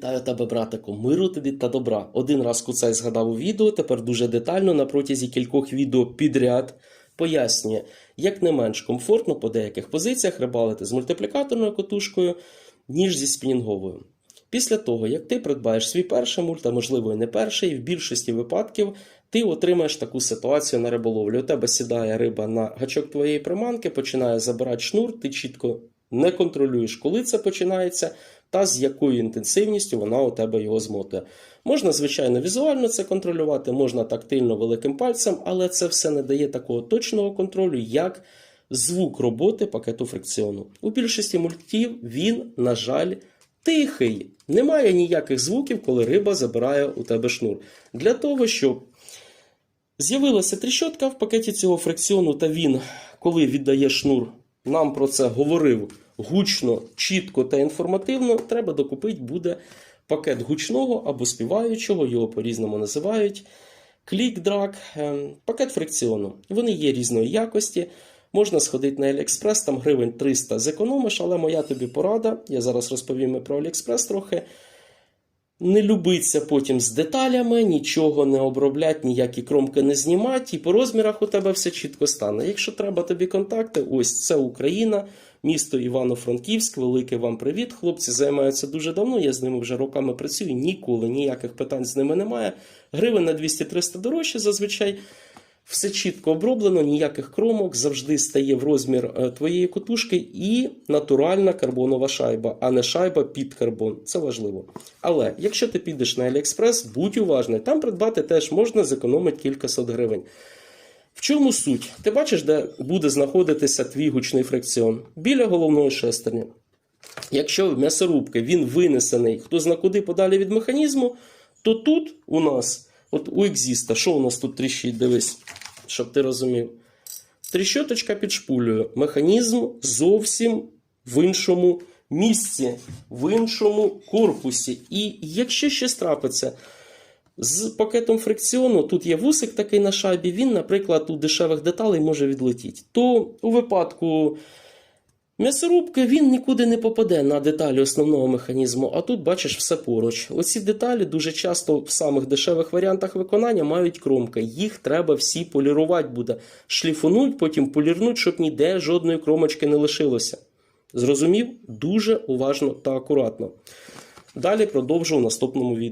Вітаю тебе, братику, миру тобі та добра. Один раз куцай згадав у відео, тепер дуже детально на протязі кількох відео підряд пояснює, як не менш комфортно по деяких позиціях рибалити з мультиплікаторною котушкою, ніж зі спінінговою. Після того, як ти придбаєш свій перший мульт, а можливо і не перший, в більшості випадків ти отримаєш таку ситуацію на риболовлі. У тебе сідає риба на гачок твоєї приманки, починає забирати шнур, ти чітко не контролюєш, коли це починається, та з якою інтенсивністю вона у тебе його змотує. Можна, звичайно, візуально це контролювати, можна тактильно великим пальцем, але це все не дає такого точного контролю, як звук роботи пакету фрикціону. У більшості мультів він, на жаль, тихий. Немає ніяких звуків, коли риба забирає у тебе шнур. Для того, щоб з'явилася тріщотка в пакеті цього фрикціону, та він, коли віддає шнур, нам про це говорив гучно, чітко та інформативно, треба докупити буде пакет гучного або співаючого, його по-різному називають. Клік-драг, ем, пакет фрикціону. Вони є різної якості. Можна сходити на Aliexpress, там гривень 300 зекономиш, але моя тобі порада, я зараз розповім про Aliexpress трохи. Не любиться потім з деталями, нічого не оброблять, ніякі кромки не знімати, і по розмірах у тебе все чітко стане. Якщо треба тобі контакти, ось це Україна, місто Івано-Франківськ. Великий вам привіт. Хлопці займаються дуже давно. Я з ними вже роками працюю. Ніколи ніяких питань з ними немає. Гривень на 200-300 дорожче зазвичай. Все чітко оброблено, ніяких кромок, завжди стає в розмір е, твоєї котушки і натуральна карбонова шайба, а не шайба під карбон. Це важливо. Але якщо ти підеш на AliExpress, будь уважний, там придбати теж можна зекономити кількасот гривень. В чому суть? Ти бачиш, де буде знаходитися твій гучний фрикціон? Біля головної шестерні. Якщо в м'ясорубки він винесений хто зна куди подалі від механізму, то тут у нас, от у екзіста, що у нас тут тріщить, дивись, щоб ти розумів. Тріщоточка підшпулює. Механізм зовсім в іншому місці, в іншому корпусі. І якщо щось трапиться з пакетом фрикціону, тут є вусик такий на шайбі, він, наприклад, у дешевих деталей може відлетіти. То у випадку м'ясорубки він нікуди не попаде на деталі основного механізму, а тут бачиш все поруч. Оці деталі дуже часто в самих дешевих варіантах виконання мають кромки. Їх треба всі полірувати буде. Шліфунуть, потім полірнуть, щоб ніде жодної кромочки не лишилося. Зрозумів? Дуже уважно та акуратно. Далі продовжу в наступному відео.